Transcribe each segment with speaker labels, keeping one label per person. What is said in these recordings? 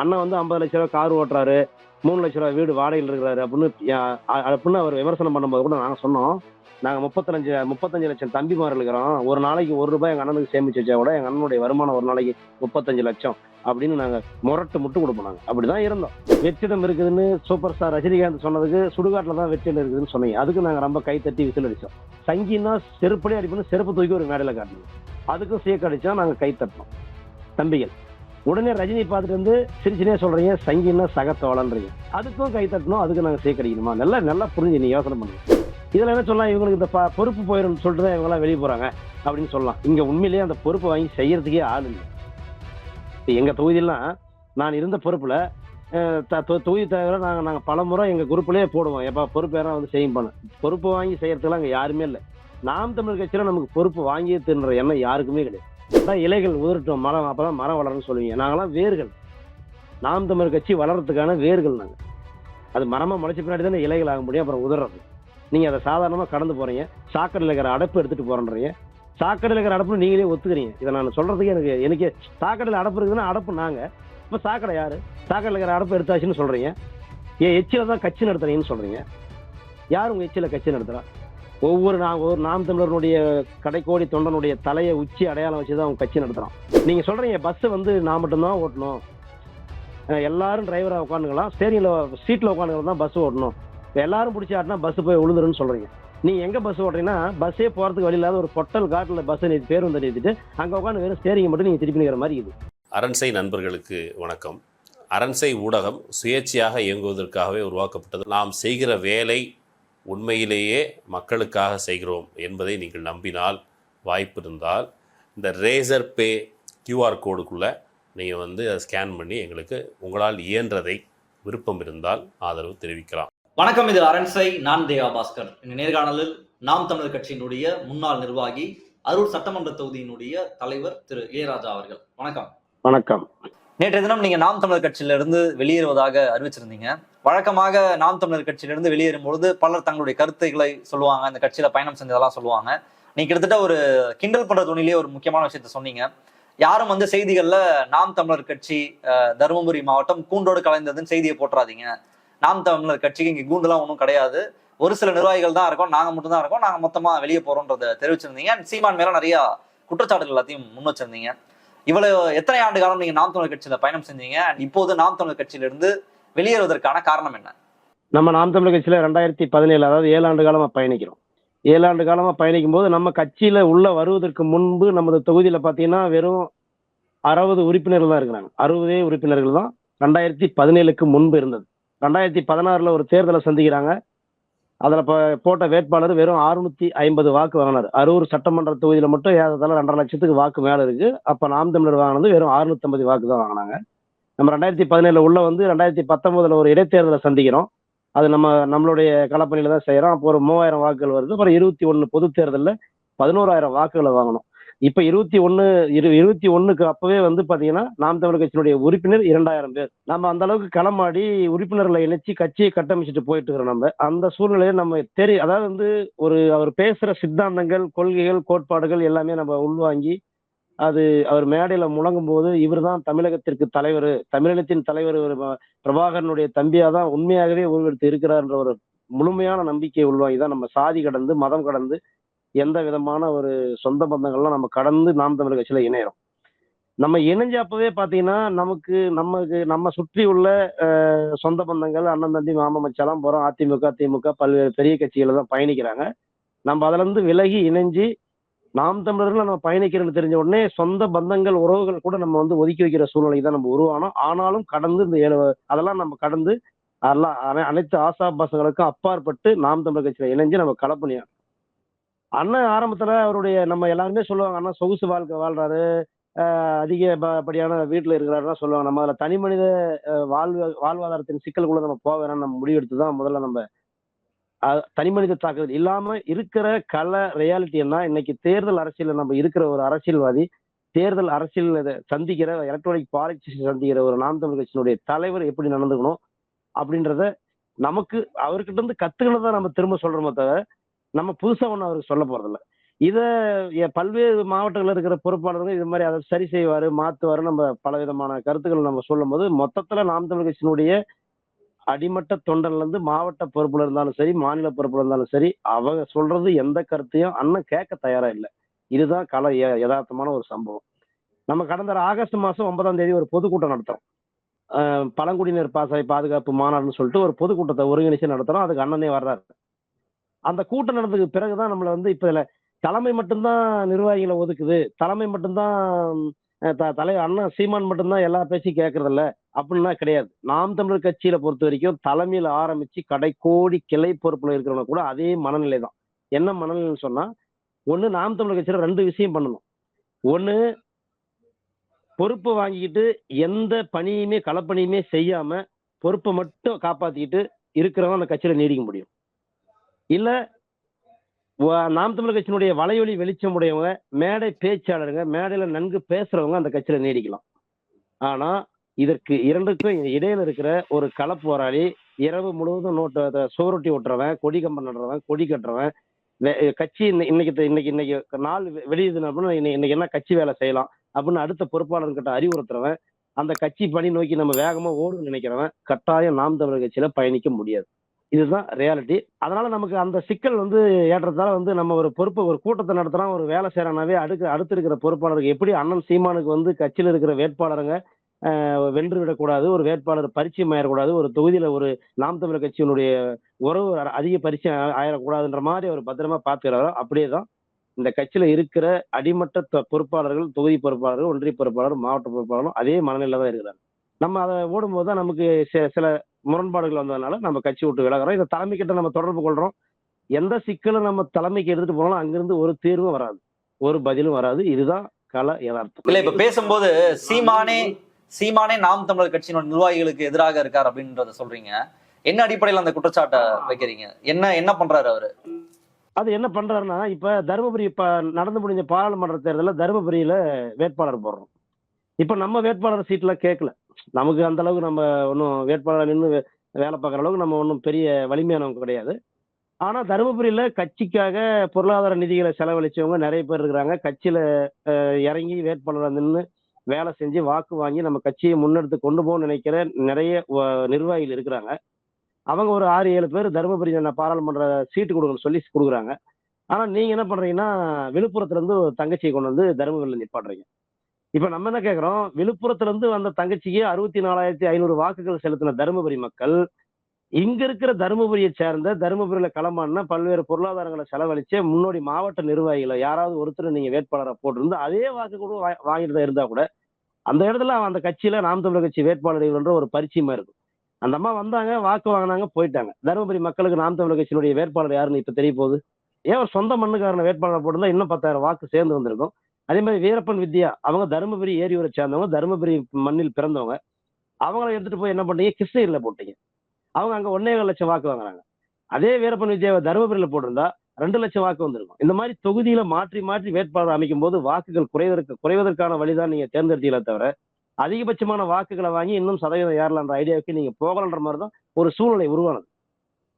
Speaker 1: அண்ணன் வந்து ஐம்பது லட்ச ரூபா கார் ஓட்டுறாரு மூணு லட்ச ரூபா வீடு வாடகையில் இருக்கிறாரு அப்படின்னு அப்படின்னு அவர் விமர்சனம் பண்ணும்போது கூட நாங்கள் சொன்னோம். நாங்கள் முப்பத்தஞ்சு முப்பத்தஞ்சு லட்சம் தம்பிமார் இருக்கிறோம். ஒரு நாளைக்கு ஒரு ரூபாய் எங்கள் அண்ணனுக்கு சேமிச்சு வச்சா கூட எங்கள் அண்ணனுடைய வருமானம் ஒரு நாளைக்கு முப்பத்தஞ்சு லட்சம் அப்படின்னு நாங்கள் முரட்டு முட்டு கொடுப்போம் நாங்கள் அப்படி தான் இருந்தோம். வெற்றிடம் இருக்குதுன்னு சூப்பர் ஸ்டார் ரஜினிகாந்த் சொன்னதுக்கு சுடுகாட்டில் தான் வெற்றிடம் இருக்குதுன்னு சொன்னீங்க. அதுக்கு நாங்கள் ரொம்ப கை தட்டி விசில் அடித்தோம் சங்கின்னா செருப்படி அடிப்பணும் செருப்பு தூக்கி ஒரு மேடையில் காட்டணும் அதுக்கும் சீக்கடிச்சா அடித்தா நாங்கள் கை தட்டினோம். தம்பிகள். உடனே ரஜினி பார்த்துட்டு வந்து சிரிச்சினே சொல்றீங்க சங்கின்னா சகத்தோழன்றீங்க அதுக்கும் கை தட்டணும் அதுக்கு நாங்கள் சேக்கடிக்கணுமா? நல்லா நல்லா புரிஞ்சு நீ யோசனை பண்ணுங்க. இதில் என்ன சொல்லலாம்? இவங்களுக்கு இந்த ப- பொறுப்பு போயிடும் சொல்லிட்டு தான் இவங்கெல்லாம் வெளியே போகிறாங்க அப்படின்னு சொல்லலாம். இங்கே உண்மையிலேயே அந்த பொறுப்பை வாங்கி செய்யறதுக்கே ஆள் இல்லை. இப்ப தொகுதியெல்லாம் நான் இருந்த பொறுப்பில் த- தொ- தொகுதி தவிர நாங்கள் நாங்கள் பல முறை எங்கள் குரூப்லேயே போடுவோம். எப்போ பொறுப்பு யாரும் வந்து செய்யும் பண்ண. பொறுப்பு வாங்கி செய்யறதுக்குலாம் அங்கே யாருமே இல்லை. நாம் தமிழ் கட்சியில் நமக்கு பொறுப்பு வாங்கியே தின்ற எண்ணம் யாருக்குமே கிடையாது. அதான் இலைகள் உதிரட்டும் மரம் அப்பதான் மரம் வளரும்னு சொல்லுவீங்க. நாங்களாம் வேர்கள். நாம் தமிழ் கட்சி வளர்றதுக்கான வேர்கள் நாங்கள் அது மரமா முளைச்ச பின்னாடி தானே இலைகள் ஆக முடியும். அப்புறம் உதறது. நீங்க அதை சாதாரணமா கடந்து போறீங்க. சாக்கடையில் இருக்கிற அடப்பு எடுத்துட்டு போறேன்றீங்க. சாக்கடையில் இருக்கிற அடப்பு நீங்களே ஒத்துக்கிறீங்க. இதை நான் சொல்றதுக்கு எனக்கு எனக்கு சாக்கடையில் அடப்பு இருக்குதுன்னா அடப்பு நாங்க. இப்போ சாக்கடை யாரு? சாக்கடையில் இருக்கிற அடப்பு எடுத்தாச்சுன்னு சொல்றீங்க. ஏன் எச்சில தான் கட்சி நடத்துறீங்கன்னு சொல்றீங்க. யார் உங்க எச்சில கட்சி நடத்துகிறா ஒவ்வொரு நான் ஒரு நாம் தமிழர்களுடைய கடைக்கோடி தொண்டனுடைய தலையை உச்சி அடையாளம் வச்சு தான் அவங்க கட்சி நடத்துகிறோம் நீங்கள் சொல்கிறீங்க பஸ்ஸு வந்து நான் மட்டும்தான் ஓட்டணும். எல்லாரும் டிரைவராக உட்காந்துக்கலாம். ஸ்டேரிங்கில் சீட்டில் உட்காந்துக்கலாம் தான் பஸ் ஓட்டணும். எல்லாரும் பிடிச்சி ஆட்டினா பஸ் போய் விழுந்துருன்னு சொல்கிறீங்க நீங்கள் எங்கே பஸ் ஓட்டுறீங்கன்னா பஸ்ஸே போகிறதுக்கு வழி இல்லாத ஒரு பொட்டல் காட்டில் பஸ்ஸை நிறுத்தி பேர் வந்து நிறுத்திட்டு அங்கே உட்காந்து வெறும் ஸ்டேரிங்கை மட்டும் நீங்கள் திருப்பி நிற்கிற மாதிரி இது
Speaker 2: அரண்சை நண்பர்களுக்கு வணக்கம். அரண்சை ஊடகம் சுயேட்சையாக இயங்குவதற்காகவே உருவாக்கப்பட்டது. நாம் செய்கிற வேலை உண்மையிலேயே மக்களுக்காக செய்கிறோம் என்பதை நீங்கள் நம்பினால் வாய்ப்பு இருந்தால் இந்த ரேசர் பே கியூஆர் கோடுக்குள்ளே நீங்கள் வந்து அதை ஸ்கேன் பண்ணி எங்களுக்கு உங்களால் இயன்றதை விருப்பம் இருந்தால் ஆதரவு தெரிவிக்கலாம்.
Speaker 3: வணக்கம் இது அரண்சை நான் தேவா பாஸ்கர். இந்த நேர்காணலில் நாம் தமிழர் கட்சியினுடைய முன்னாள் நிர்வாகி அரூர் சட்டமன்ற தொகுதியினுடைய தலைவர் திரு இளையராஜா அவர்கள். வணக்கம்.
Speaker 1: வணக்கம்.
Speaker 4: நேற்றைய தினம் நீங்க நாம் தமிழர் கட்சியிலிருந்து வெளியேறுவதாக அறிவிச்சிருந்தீங்க. வழக்கமாக நாம் தமிழர் கட்சியிலிருந்து வெளியேறும் பொழுது பலர் தங்களுடைய கருத்துக்களை சொல்லுவாங்க. அந்த கட்சியில பயணம் செஞ்சதெல்லாம் சொல்லுவாங்க. நீ கிட்டத்தட்ட ஒரு கிண்டல் பண்ற துணிலேயே ஒரு முக்கியமான விஷயத்த சொன்னீங்க. யாரும் வந்து செய்திகள்ல நாம் தமிழர் கட்சி தருமபுரி மாவட்டம் கூண்டோடு கலைந்ததுன்னு செய்தியை போட்டுறாதீங்க நாம் தமிழர் கட்சிக்கு இங்க கூண்டுலாம் ஒன்றும் கிடையாது. ஒரு சில நிர்வாகிகள் தான் இருக்கோம். நாங்க மட்டும் தான் இருக்கோம். நாங்க மொத்தமா வெளியே போறோம்ன்றத தெரிவிச்சிருந்தீங்க. சீமான் மேல நிறைய குற்றச்சாட்டுகள் எல்லாத்தையும் முன் வச்சிருந்தீங்க. இவ்வளவு எத்தனை ஆண்டு காலம் நீங்க நாம் தமிழர் கட்சியில பயணம் செஞ்சீங்க? அண்ட் இப்போது நாம் தமிழர் கட்சியிலிருந்து வெளியேறுவதற்கான காரணம் என்ன?
Speaker 1: நம்ம நாம் தமிழர் கட்சியில ரெண்டாயிரத்தி பதினேழு அதாவது ஏழு ஆண்டு காலமா பயணிக்கிறோம். ஏழு ஆண்டு காலமா பயணிக்கும் போது நம்ம கட்சியில உள்ள வருவதற்கு முன்பு நமது தொகுதியில பாத்தீங்கன்னா வெறும் அறுபது உறுப்பினர்கள் தான் இருக்கிறாங்க. அறுபதே உறுப்பினர்கள் தான் ரெண்டாயிரத்தி பதினேழுக்கு முன்பு இருந்தது. ரெண்டாயிரத்தி பதினாறுல ஒரு தேர்தலை சந்திக்கிறாங்க. அதுல போட்ட வேட்பாளர் வெறும் அறுநூத்தி ஐம்பது வாக்கு வாங்கினார். அரூர் சட்டமன்ற தொகுதியில் மட்டும் ஏறத்தாழ ரெண்டரை லட்சத்துக்கு வாக்கு மேல இருக்கு. அப்ப நாம் தமிழர் வாங்கினது வெறும் 650 வாக்கு தான் வாங்கினாங்க. நம்ம ரெண்டாயிரத்தி பதினேழுல உள்ள வந்து ரெண்டாயிரத்தி பத்தொன்பதுல ஒரு இடைத்தேர்தலை சந்திக்கிறோம். அது நம்ம நம்மளுடைய களப்பணியில தான் செய்யறோம். அப்போ ஒரு மூவாயிரம் வாக்குகள் வருது. அப்புறம் இருபத்தி ஒண்ணு பொது தேர்தலில் பதினோராயிரம் வாக்குகளை வாங்கணும். இப்ப இருபத்தி ஒண்ணு இரு இருபத்தி ஒண்ணுக்கு அப்பவே வந்து பாத்தீங்கன்னா நாம் தமிழர் கட்சியினுடைய உறுப்பினர் இரண்டாயிரம் பேர். நம்ம அந்த அளவுக்கு களமாடி உறுப்பினர்களை இணைச்சி கட்சியை கட்டமைச்சிட்டு போயிட்டு இருக்கிறோம் நம்ம. அந்த சூழ்நிலையை நம்ம தெரி அதாவது வந்து ஒரு அவர் பேசுற சித்தாந்தங்கள் கொள்கைகள் கோட்பாடுகள் எல்லாமே நம்ம உள்வாங்கி அது அவர் மேடையில முழங்கும் போது இவர் தான் தமிழகத்திற்கு தலைவர் தமிழகத்தின் தலைவர் இவர் பிரபாகரனுடைய தம்பியா தான் உண்மையாகவே உருவெடுத்து இருக்கிறார்ன்ற ஒரு முழுமையான நம்பிக்கை உள்வாங்கி தான் நம்ம சாதி கடந்து மதம் கடந்து எந்த விதமான ஒரு சொந்த பந்தங்கள்லாம் நம்ம கடந்து நாம் தமிழர் கட்சியில இணையறோம். நம்ம இணைஞ்ச அப்பவே பாத்தீங்கன்னா நமக்கு நமக்கு நம்ம சுற்றி உள்ள அஹ், சொந்த பந்தங்கள் அண்ணன் தம்பி மாமா மச்சாலாம் போறோம். அதிமுக திமுக பல்வேறு பெரிய கட்சிகளை தான் பயணிக்கிறாங்க. நம்ம அதுல இருந்து விலகி இணைஞ்சு நாம் தமிழர்கள் நம்ம பயணிக்கிறோம்னு தெரிஞ்ச உடனே சொந்த பந்தங்கள் உறவுகள் கூட நம்ம வந்து ஒதுக்கி வைக்கிற சூழ்நிலை தான் நம்ம உருவானோம். ஆனாலும் கடந்து இந்த ஏழு அதெல்லாம் நம்ம கடந்து அதெல்லாம் அனை- அனைத்து ஆசாபாசங்களுக்கும் அப்பாற்பட்டு நாம் தமிழர் கட்சியில இணைஞ்சு நம்ம களப்பணியா அண்ணன் ஆரம்பத்துல அவருடைய நம்ம எல்லாருமே சொல்லுவாங்க அண்ணா சொகுசு வாழ்க்கை வாழ்றாரு. ஆஹ் அதிகப்படியான வீட்டுல இருக்கிறாருன்னா சொல்லுவாங்க. நம்ம அதில் தனி மனித வாழ்வு வாழ்வாதாரத்தின் சிக்கலுக்குள்ள நம்ம போக வேணாம் நம்ம முடிவெடுத்து தான் முதல்ல நம்ம தனி மனித தாக்குதல் இல்லாம இருக்கிற கள ரியாலிட்டி என்ன இன்னைக்கு தேர்தல் அரசியல் நம்ம இருக்கிற ஒரு அரசியல்வாதி தேர்தல் அரசியல் சந்திக்கிற எலக்ட்ரானிக் பாலிடிக்ஸ் சந்திக்கிற ஒரு நாம் தமிழ் கட்சியினுடைய தலைவர் எப்படி நடந்துக்கணும் அப்படின்றத நமக்கு அவர்கிட்ட இருந்து கத்துக்கணும் தான் நம்ம திரும்ப சொல்றோமே தவிர நம்ம புதுசா ஒண்ணு அவருக்கு சொல்ல போறதில்ல. இதை பல்வேறு மாவட்டங்களில் இருக்கிற பொறுப்பாளர்கள் இது மாதிரி அதை சரி செய்வாரு மாத்துவாரு நம்ம பல விதமான கருத்துக்கள் நம்ம சொல்லும்போது மொத்தத்துல நாம் தமிழ் கட்சியினுடைய அடிமட்ட தொண்டன்ல இருந்து மாவட்ட பொறுப்புல இருந்தாலும் சரி மாநில பொறுப்புல இருந்தாலும் சரி அவங்க சொல்றது எந்த கருத்தையும் அண்ணன் கேட்க தயாரா இல்லை. இதுதான் கல யதார்த்தமான ஒரு சம்பவம். நம்ம கடந்த ஆகஸ்ட் மாசம் ஒன்பதாம் தேதி ஒரு பொதுக்கூட்டம் நடத்துறோம். பழங்குடியினர் பாசறை பாதுகாப்பு மாநாடுன்னு சொல்லிட்டு ஒரு பொதுக்கூட்டத்தை ஒருங்கிணைச்சு நடத்துறோம். அதுக்கு அண்ணனே வர்றாரு. அந்த கூட்டம் நடந்ததுக்கு பிறகுதான் நம்மளை வந்து இப்ப இதுல தலைமை மட்டும்தான் நிர்வாகிகளை ஒதுக்குது. தலைமை மட்டும்தான் தலை அண்ணா சீமான் மட்டும்தான் எல்லா பேச்சும் கேட்கறதில்ல அப்படின்னா கிடையாது. நாம் தமிழர் கட்சியில பொறுத்த வரைக்கும் தலைமையில ஆரம்பிச்சு கடைக்கோடி கிளை பொறுப்புல இருக்கிறவங்க கூட அதே மனநிலை தான் என்ன மனநிலைன்னு சொன்னா ஒண்ணு நாம் தமிழர் கட்சியில ரெண்டு விஷயம் பண்ணணும். ஒண்ணு பொறுப்பு வாங்கிக்கிட்டு எந்த பணியுமே களப்பணியுமே செய்யாம பொறுப்பை மட்டும் காப்பாத்திக்கிட்டு இருக்கிறவங்க அந்த கட்சியில நீடிக்க முடியும். இல்ல நாம் தமிழர் கட்சியினுடைய வலையொலி வெளிச்சம் உடையவங்க மேடை பேச்சாளருங்க மேடையில நன்கு பேசுறவங்க அந்த கட்சியில நீடிக்கலாம். ஆனா இதற்கு இரண்டுக்கும் இடையில இருக்கிற ஒரு கள போராளி இரவு முழுவதும் நோட்டு சுவரொட்டி ஓட்டுறவன் கொடி கம்பம் நடுறவன் கொடி கட்டுறவன் கட்சி இன்னைக்கு த- இன்னைக்கு இன்னைக்கு நாள் வெ- வெளியுது அப்படின்னா இன்னைக்கு என்ன கட்சி வேலை செய்யலாம் அப்படின்னு அடுத்த பொறுப்பாளர்கிட்ட அறிவுறுத்துறவன் அந்த கட்சி பணி நோக்கி நம்ம வேகமா ஓடும் நினைக்கிறவன் கட்டாயம் நாம் தமிழர் கட்சியில பயணிக்க முடியாது. இதுதான் ரியாலிட்டி அதனால நமக்கு அந்த சிக்கல் வந்து ஏற்றத்தால வந்து நம்ம ஒரு பொறுப்பு ஒரு கூட்டத்தை நடத்துறோம் ஒரு வேலை செய்யறனாவே அடுக்கு அடுத்து இருக்கிற பொறுப்பாளருக்கு எப்படி அண்ணன் சீமானுக்கு வந்து கட்சியில் இருக்கிற வேட்பாளருங்க வென்று விடக்கூடாது ஒரு வேட்பாளர் பரிச்சயம் ஆயிடக்கூடாது ஒரு தொகுதியில ஒரு நாம் தமிழர் கட்சியினுடைய உறவு அதிக பரிச்சயம் ஆயிடக்கூடாதுன்ற மாதிரி அவர் பத்திரமா பார்த்துக்கிறாரோ அப்படியே தான் இந்த கட்சியில இருக்கிற அடிமட்ட பொறுப்பாளர்கள் தொகுதி பொறுப்பாளர்கள் ஒன்றிய பொறுப்பாளர் மாவட்ட பொறுப்பாளரும் அதே மனநிலை தான் இருக்கிறாங்க. நம்ம அதை ஓடும்போது தான் நமக்கு சில முரண்பாடுகள் வந்ததுனால நம்ம கட்சி விட்டு விலகுறோம். இந்த தலைமை கிட்ட நம்ம தொடர்பு கொள்றோம். எந்த சிக்கலும் நம்ம தலைமைக்கு எடுத்துட்டு போனாலும் அங்கிருந்து ஒரு தீர்வும் வராது. ஒரு பதிலும் வராது. இதுதான் கல யதார்த்தம்.
Speaker 4: இல்ல இப்ப பேசும்போது சீமானே சீமானே நாம் தமிழர் கட்சியினோட நிர்வாகிகளுக்கு எதிராக இருக்கார் அப்படின்றத சொல்றீங்க. என்ன அடிப்படையில் அந்த குற்றச்சாட்டை வைக்கிறீங்க? என்ன என்ன பண்றாரு அவரு?
Speaker 1: அது என்ன பண்றாருன்னா இப்ப தருமபுரி இப்ப நடந்து முடிஞ்ச பாராளுமன்ற தேர்தலில் தருமபுரியில வேட்பாளர் போடுறோம். இப்ப நம்ம வேட்பாளர் சீட்ல கேட்கல நமக்கு அந்த அளவுக்கு நம்ம ஒன்றும் வேட்பாளர் நின்று வேலை பார்க்குற அளவுக்கு நம்ம ஒன்றும் பெரிய வலிமையானவங்க கிடையாது. ஆனா தருமபுரியில் கட்சிக்காக பொருளாதார நிதிகளை செலவழிச்சவங்க நிறைய பேர் இருக்கிறாங்க. கட்சியில இறங்கி வேட்பாளர் நின்று வேலை செஞ்சு வாக்கு வாங்கி நம்ம கட்சியை முன்னெடுத்து கொண்டு போகணும்னு நினைக்கிற நிறைய நிர்வாகிகள் இருக்கிறாங்க. அவங்க ஒரு ஆறு ஏழு பேர் தருமபுரி பாராளுமன்ற சீட்டு கொடுக்கணும்னு சொல்லி கொடுக்குறாங்க. ஆனா நீங்க என்ன பண்றீங்கன்னா விழுப்புரத்துல இருந்து ஒரு தங்கச்சியை கொண்டு வந்து தருமபுரியில் நிப்பாடுறீங்க இப்ப நம்ம என்ன கேக்குறோம்? விழுப்புரத்துல இருந்து வந்த தங்கச்சிக்கு அறுபத்தி நாலாயிரத்தி ஐநூறு வாக்குகள் செலுத்தின தருமபுரி மக்கள் இங்க இருக்கிற தருமபுரியை சேர்ந்த தருமபுரியில களமாடின பல்வேறு பொருளாதாரங்களை செலவழிச்சு முன்னோடி மாவட்ட நிர்வாகிகளை யாராவது ஒருத்தர் நீங்க வேட்பாளரை போட்டிருந்து அதே வாக்கு கூட வாங்கிட்டு தான் இருந்தா கூட அந்த இடத்துல அவன் அந்த கட்சியில நாம் தமிழர் கட்சி வேட்பாளர்கள்ன்ற ஒரு பரிச்சயமா இருக்கும். அந்த அம்மா வந்தாங்க வாக்கு வாங்கினாங்க போயிட்டாங்க. தருமபுரி மக்களுக்கு நாம் தமிழர் கட்சியினுடைய வேட்பாளர் யாருன்னு இப்ப தெரிய போகுது. ஏன் ஒரு சொந்த மண்ணுக்காரன வேட்பாளர் போட்டிருந்தா இன்னும் பத்தாயிரம் வாக்கு சேர்ந்து வந்திருக்கும். அதே மாதிரி வீரப்பன் வித்யா அவங்க தருமபுரி ஏரியூரை சேர்ந்தவங்க தருமபுரி மண்ணில் பிறந்தவங்க. அவங்கள எடுத்துட்டு போய் என்ன பண்ணீங்க கிருஷ்ணகிரியில போட்டீங்க. அவங்க அங்க ஒன்னே லட்சம் வாக்கு வாங்குறாங்க. அதே வீரப்பன் வித்யாவை தருமபுரியில போட்டிருந்தா ரெண்டு லட்சம் வாக்கு வந்திருக்கும். இந்த மாதிரி தொகுதியில மாற்றி மாற்றி வேட்பாளர் அமைக்கும் போது வாக்குகள் குறைவதற்கு குறைவதற்கான வழிதான் நீங்க தேர்ந்தெடுத்தீங்களே தவிர அதிகபட்சமான வாக்குகளை வாங்கி இன்னும் சதவீதம் ஏறலான்ற ஐடியாவுக்கு நீங்க போகலன்ற மாதிரி தான் ஒரு சூழ்நிலை உருவானது.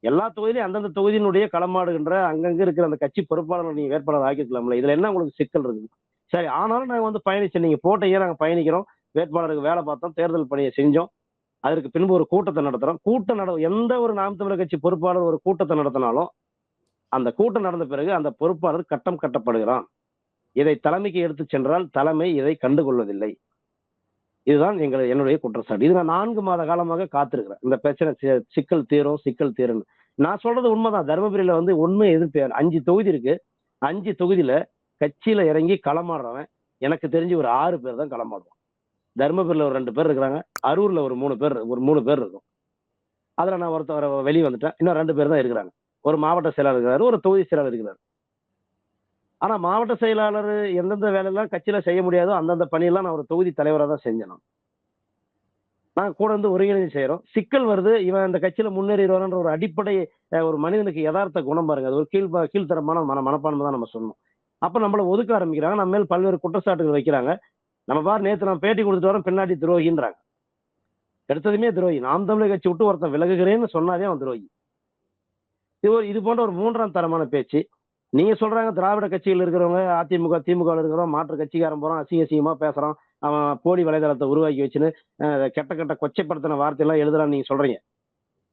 Speaker 1: எல்லா தொகுதியிலும் அந்தந்த தொகுதியினுடைய களமாடுகின்ற அங்கங்க இருக்கிற அந்த கட்சி பொறுப்பாளர்கள் நீங்க வேட்பாளர் ஆக்கிக்கலாம்ல இதுல என்ன உங்களுக்கு சிக்கல் இருக்குது? சரி ஆனாலும் நாங்கள் வந்து பயணிச்சு நீங்கள் போட்ட ஏன் பயணிக்கிறோம். வேட்பாளருக்கு வேலை பார்த்தோம் தேர்தல் பணியை செஞ்சோம். அதற்கு பின்பு ஒரு கூட்டத்தை நடத்துறோம். கூட்டம் நட எந்த ஒரு நாம் தமிழர் கட்சி பொறுப்பாளர் ஒரு கூட்டத்தை நடத்தினாலும் அந்த கூட்டம் நடந்த பிறகு அந்த பொறுப்பாளர் கட்டம் கட்டப்படுகிறான். இதை தலைமைக்கு எடுத்து சென்றால் தலைமை இதை கண்டுகொள்வதில்லை. இதுதான் எங்கள் என்னுடைய குற்றச்சாட்டு. இது நான் நான்கு மாத காலமாக காத்திருக்கிறேன். இந்த பிரச்சனை சிக்கல் தீரும் சிக்கல் தீரும் நான் சொல்றது உண்மைதான். தருமபுரியில வந்து ஒண்ணு எதிர்ப்பு அஞ்சு தொகுதி இருக்கு. அஞ்சு தொகுதியில கட்சியில இறங்கி களமாடுறவன். எனக்கு தெரிஞ்சு ஒரு ஆறு பேர் தான் களமாடுவான். தருமபுரியில் ஒரு ரெண்டு பேர் இருக்கிறாங்க. அரூர்ல ஒரு மூணு பேர் ஒரு மூணு பேர் இருக்கும். அதுல நான் ஒருத்தர் வெளியே வந்துட்டேன். இன்னும் ரெண்டு பேர் தான் இருக்கிறாங்க. ஒரு மாவட்ட செயலாளர் இருக்கிறாரு ஒரு தொகுதி செயலாளர் இருக்கிறார். ஆனா மாவட்ட செயலாளர் எந்தெந்த வேலையெல்லாம் கட்சியில் செய்ய முடியாதோ அந்தந்த பணியெல்லாம் நான் ஒரு தொகுதி தலைவராக தான் செஞ்சேன் நான். கூட வந்து ஒருங்கிணைந்து செய்யறோம் சிக்கல் வருது இவன் இந்த கட்சியில முன்னேறிடுவான்ற ஒரு அடிப்படை ஒரு மனிதனுக்கு யதார்த்த குணம் பாருங்க. அது ஒரு கீழ் கீழ்த்தரமான மன மனப்பான்மை தான் நம்ம சொன்னோம் அப்ப நம்மள ஒதுக்க ஆரம்பிக்கிறாங்க. நம்ம மேல் பல்வேறு குற்றச்சாட்டுகள் வைக்கிறாங்க. நம்ம பாரு நேத்து நம்ம பேட்டி கொடுத்துட்டு வரோம் பின்னாடி துரோகின்றாங்க. எடுத்ததுமே துரோகி. நாம் தமிழர் கட்சி விட்டு ஒருத்தன் விலகுகிறேன்னு சொன்னாலே அவன் துரோகி. இது ஒரு இது போன்ற ஒரு மூன்றாம் தரமான பேச்சு. நீங்க சொல்றாங்க திராவிட கட்சியில் இருக்கிறவங்க அதிமுக திமுக இருக்கிறவங்க மாற்று கட்சிக்காரன் போறான் அசிங்க அசிங்கமா பேசுறான். அவன் போலி வலைதளத்தை உருவாக்கி வச்சுன்னு கெட்ட கெட்ட கொச்சைப்படுத்தின வார்த்தையெல்லாம் எழுதுறான்னு நீங்க சொல்றீங்க.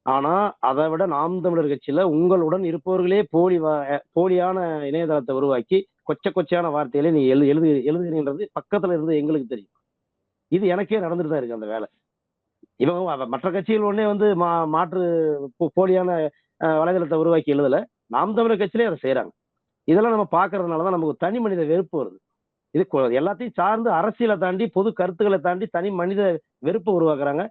Speaker 1: ஆனா அதை விட நாம் தமிழர் கட்சியில உங்களுடன் இருப்பவர்களே போலி வா- போலியான இணையதளத்தை உருவாக்கி கொச்ச கொச்சையான வார்த்தையில நீ எழு எழுது எழுதுகிறீன்றது பக்கத்துல இருந்து எங்களுக்கு தெரியும். இது எனக்கே நடந்துட்டு தான் இருக்கு அந்த வேலை. இவங்க மற்ற கட்சிகள் ஒண்ணே வந்து மா மாற்று போ- போலியான வலைதளத்தை உருவாக்கி எழுதல. நாம் தமிழர் கட்சியிலே அதை செய்றாங்க. இதெல்லாம் நம்ம பார்க்கறதுனால தான் நமக்கு தனி மனித வெறுப்பு வருது. இது எல்லாத்தையும் சார்ந்து அரசியலை தாண்டி பொது கருத்துக்களை தாண்டி தனி மனித வெறுப்பு உருவாக்குறாங்க.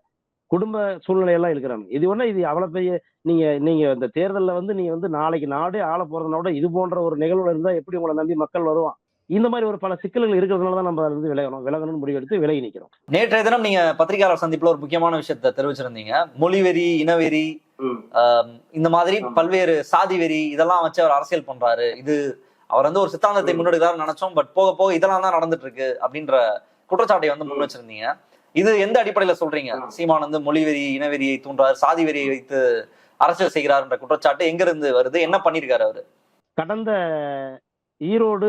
Speaker 1: குடும்ப சூழ்நிலையெல்லாம் இருக்கிறாங்க. இது ஒண்ணு இது அவ்வளவு பெரிய நீங்க நீங்க இந்த தேர்தல்ல வந்து நீங்க வந்து நாளைக்கு நாடே ஆள போறதுனோட இது போன்ற ஒரு நிகழ்வுல இருந்தா எப்படி உங்களை நம்பி மக்கள் வருவான் இந்த மாதிரி ஒரு பல சிக்கல்கள் இருக்கிறதுனால தான் நம்ம அதுல இருந்து விலகணும். விலகணும்னு முடிவெடுத்து விலகி நிக்கிறோம்.
Speaker 4: நேற்றைய தினம் நீங்க பத்திரிகையாளர் சந்திப்புல ஒரு முக்கியமான விஷயத்த தெரிவிச்சிருந்தீங்க. மொழிவெறி இனவெறி ஆஹ் இந்த மாதிரி. பல்வேறு சாதி வெறி இதெல்லாம் வச்சு அவர் அரசியல் பண்றாரு. இது அவர் வந்து ஒரு சித்தாந்தத்தை. முன்னெடுக்கிறாரு நினைச்சோம். பட் போக போக இதெல்லாம் தான் நடந்துட்டு இருக்கு அப்படின்ற குற்றச்சாட்டை வந்து முன் வச்சிருந்தீங்க. இது எந்த அடிப்படையில சொல்றீங்க?
Speaker 1: ஆ.
Speaker 4: சீமான் வந்து மொழிவெறி இனவெறியை தூண்டுறாரு சாதி வெறியை வைத்து அரசியல் செய்கிறாருன்ற குற்றச்சாட்டு எங்க இருந்து வருது? என்ன பண்ணிருக்காரு அவரு?
Speaker 1: கடந்த ஈரோடு